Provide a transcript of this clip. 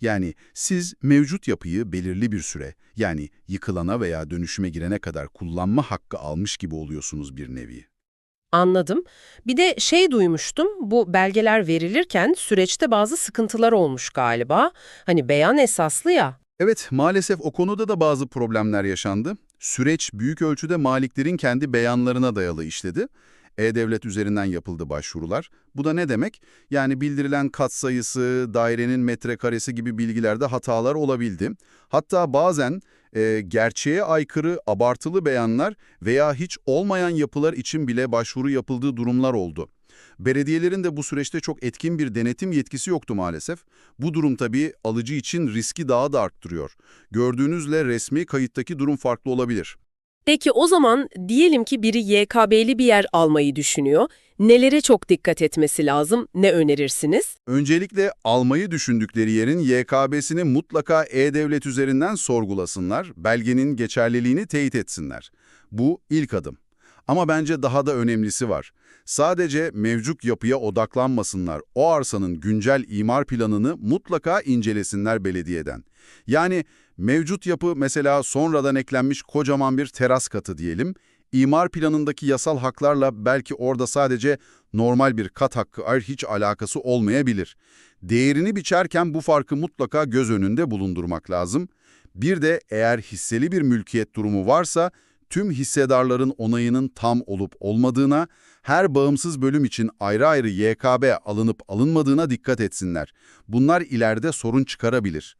Yani siz mevcut yapıyı belirli bir süre, yani yıkılana veya dönüşüme girene kadar kullanma hakkı almış gibi oluyorsunuz bir nevi. Anladım. Bir de şey duymuştum, bu belgeler verilirken süreçte bazı sıkıntılar olmuş galiba. Hani beyan esaslı ya. Evet, maalesef o konuda da bazı problemler yaşandı. Süreç büyük ölçüde maliklerin kendi beyanlarına dayalı işledi. E-Devlet üzerinden yapıldı başvurular. Bu da ne demek? Yani bildirilen katsayısı, dairenin metrekaresi gibi bilgilerde hatalar olabildi. Hatta bazen e, gerçeğe aykırı, abartılı beyanlar veya hiç olmayan yapılar için bile başvuru yapıldığı durumlar oldu. Belediyelerin de bu süreçte çok etkin bir denetim yetkisi yoktu maalesef. Bu durum tabii alıcı için riski daha da arttırıyor. Gördüğünüzle resmi kayıttaki durum farklı olabilir. Peki o zaman diyelim ki biri YKB'li bir yer almayı düşünüyor. Nelere çok dikkat etmesi lazım? Ne önerirsiniz? Öncelikle almayı düşündükleri yerin YKB'sini mutlaka E-Devlet üzerinden sorgulasınlar, belgenin geçerliliğini teyit etsinler. Bu ilk adım. Ama bence daha da önemlisi var. Sadece mevcut yapıya odaklanmasınlar, o arsanın güncel imar planını mutlaka incelesinler belediyeden. Yani mevcut yapı mesela sonradan eklenmiş kocaman bir teras katı diyelim, imar planındaki yasal haklarla belki orada sadece normal bir kat hakkı hiç alakası olmayabilir. Değerini biçerken bu farkı mutlaka göz önünde bulundurmak lazım. Bir de eğer hisseli bir mülkiyet durumu varsa tüm hissedarların onayının tam olup olmadığına, her bağımsız bölüm için ayrı ayrı YKB alınıp alınmadığına dikkat etsinler. Bunlar ileride sorun çıkarabilir.